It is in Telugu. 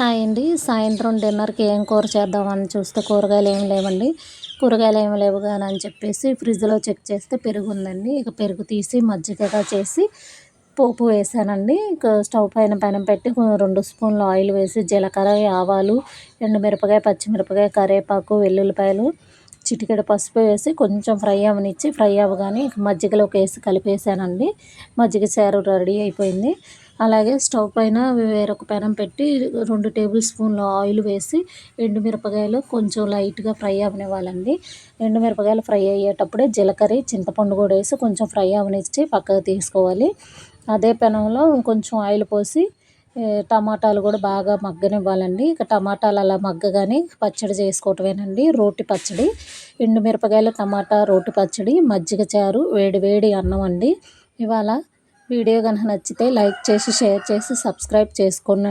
హాయ్ అండి సాయంత్రం డిన్నర్కి ఏం కూర చేద్దామని చూస్తే కూరగాయలు ఏమి లేవండి. కూరగాయలు ఏమి లేవు కానీ అని చెప్పేసి ఫ్రిడ్జ్లో చెక్ చేస్తే పెరుగు ఉందండి ఇక పెరుగు తీసి మజ్జిగగా చేసి పోపు వేసానండి. ఇక స్టవ్ పైన పైన పెట్టి రెండు స్పూన్లు ఆయిల్ వేసి జీలకర్ర ఆవాలు ఎండుమిరపకాయ పచ్చిమిరపకాయ కరివేపాకు వెల్లుల్లిపాయలు చిటికెడ పసుపు వేసి కొంచెం ఫ్రై అవనిచ్చి ఫ్రై అవ్వగానే మజ్జిగలోకి వేసి కలిపేసానండి. మజ్జిగ చారు రెడీ అయిపోయింది. అలాగే స్టవ్ పైన వేరొక పెనం పెట్టి రెండు టేబుల్ స్పూన్లు ఆయిల్ వేసి ఎండుమిరపకాయలు కొంచెం లైట్గా ఫ్రై అవనివ్వాలండి. ఎండుమిరపకాయలు ఫ్రై అయ్యేటప్పుడే జీలకర్ర చింతపండు కూడా వేసి కొంచెం ఫ్రై అవనిచ్చి పక్కకు తీసుకోవాలి. అదే పెనంలో కొంచెం ఆయిల్ పోసి టమాటాలు కూడా బాగా మగ్గనివ్వాలండి. ఇక టమాటాలు అలా మగ్గగానే పచ్చడి చేసుకోవటమేనండి. రోటి పచ్చడి ఎండుమిరపకాయలు టమాటా రోటి పచ్చడి మజ్జిగ చారు వేడి వేడి అన్నం అండి. ఇవాళ వీడియో కనుక నచ్చితే లైక్ చేసి షేర్ చేసి సబ్స్క్రైబ్ చేసుకోండి